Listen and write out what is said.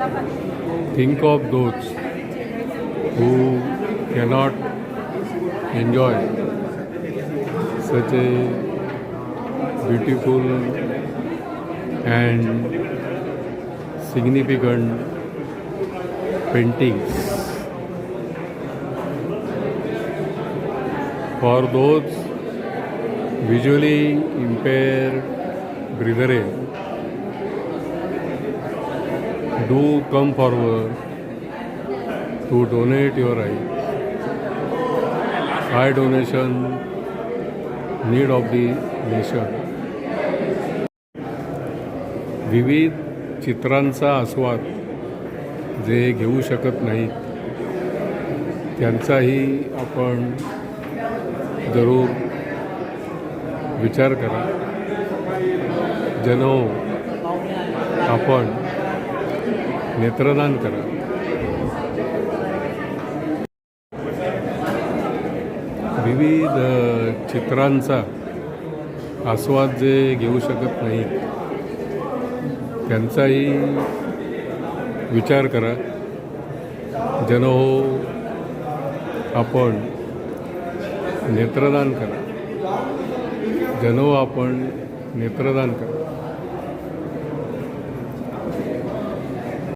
think of those who cannot enjoy such a beautiful and significant paintings. For those visually impaired brethren, do come forward to donate your eye. Eye donation, need of the nation. विविध चित्रांचा आस्वाद जे घेऊ शकत नाहीत त्यांचाही आपण जरूर विचार करा जनो आपण नेत्रदान करा. विविध चित्रांचा आस्वाद जे घेऊ शकत नाही त्यांचाही विचार करा. जनो हो आपण नेत्रदान करा. जनो हो आपण नेत्रदान करा.